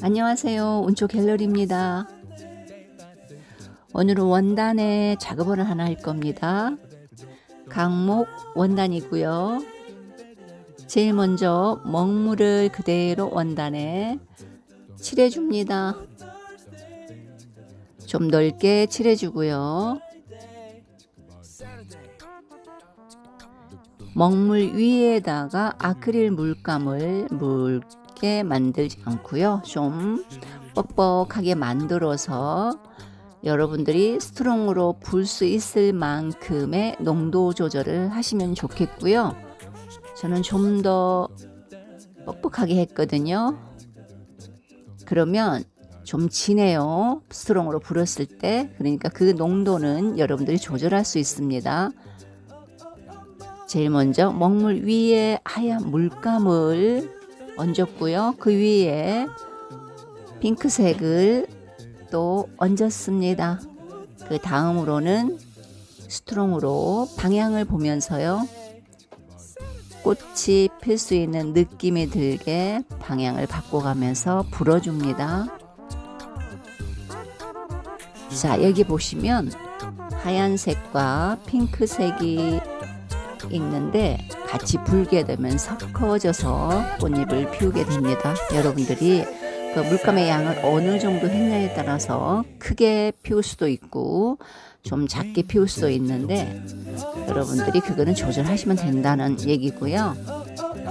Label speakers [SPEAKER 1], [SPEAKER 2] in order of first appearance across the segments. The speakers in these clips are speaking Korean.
[SPEAKER 1] 안녕하세요. 운초 갤러리입니다. 오늘은 원단에 작업을 하나 할 겁니다. 강목 원단이고요. 제일 먼저 먹물을 그대로 원단에 칠해줍니다. 좀 넓게 칠해주고요. 먹물 위에다가 아크릴 물감을 묽게 만들지 않고요. 좀 뻑뻑하게 만들어서 여러분들이 스트롱으로 불 수 있을 만큼의 농도 조절을 하시면 좋겠고요. 저는 좀 더 뻑뻑하게 했거든요. 그러면 좀 진해요. 스트롱으로 불었을 때. 그러니까 그 농도는 여러분들이 조절할 수 있습니다. 제일 먼저 먹물 위에 하얀 물감을 얹었고요. 그 위에 핑크색을 또 얹었습니다. 그 다음으로는 스트롱으로 방향을 보면서요. 꽃이 필 수 있는 느낌이 들게 방향을 바꿔가면서 불어줍니다. 자, 여기 보시면 하얀색과 핑크색이 있는데 같이 불게 되면 섞어져서 꽃잎을 피우게 됩니다. 여러분들이 그 물감의 양을 어느 정도 했냐에 따라서 크게 피울 수도 있고 좀 작게 피울 수도 있는데 여러분들이 그거는 조절하시면 된다는 얘기고요.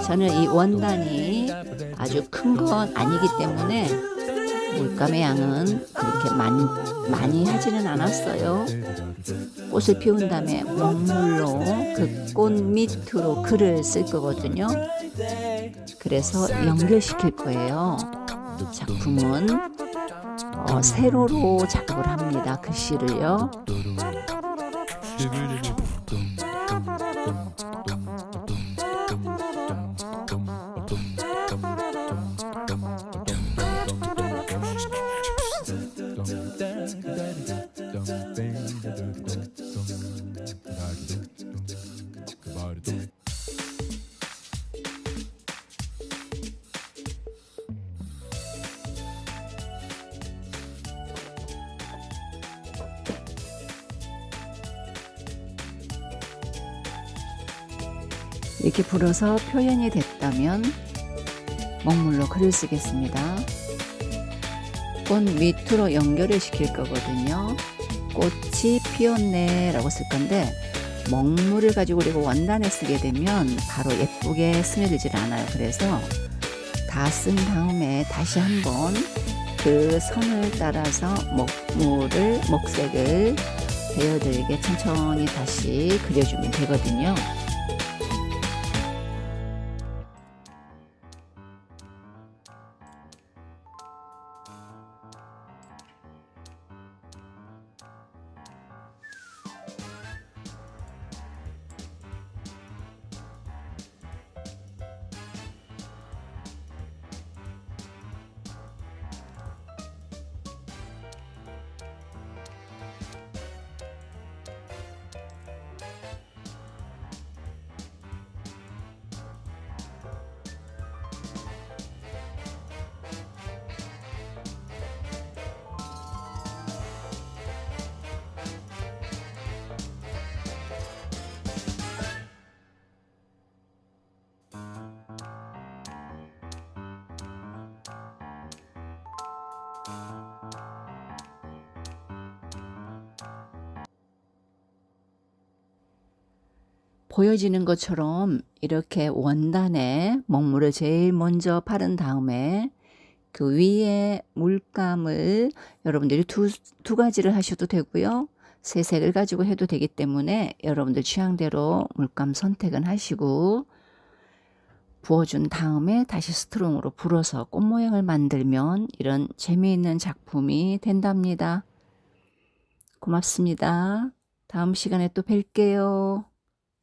[SPEAKER 1] 저는 이 원단이 아주 큰 건 아니기 때문에 물감의 양은 그렇게 많이, 많이 하지는 않았어요. 꽃을 피운 다음에 먹물로 그 꽃 밑으로 글을 쓸 거거든요. 그래서 연결시킬 거예요. 작품은 어, 세로로 작업을 합니다. 글씨를요. 이렇게 불어서 표현이 됐다면 먹물로 글을 쓰겠습니다. 꽃 밑으로 연결을 시킬 거거든요. 꽃이 피었네 라고 쓸 건데 먹물을 가지고 그리고 원단에 쓰게 되면 바로 예쁘게 스며들질 않아요. 그래서 다 쓴 다음에 다시 한번 그 선을 따라서 먹물을 먹색을 배어들게 천천히 다시 그려주면 되거든요. 보여지는 것처럼 이렇게 원단에 먹물을 제일 먼저 바른 다음에 그 위에 물감을 여러분들이 두, 두 가지를 하셔도 되고요. 세 색을 가지고 해도 되기 때문에 여러분들 취향대로 물감 선택은 하시고 부어준 다음에 다시 스트롱으로 불어서 꽃 모양을 만들면 이런 재미있는 작품이 된답니다. 고맙습니다. 다음 시간에 또 뵐게요.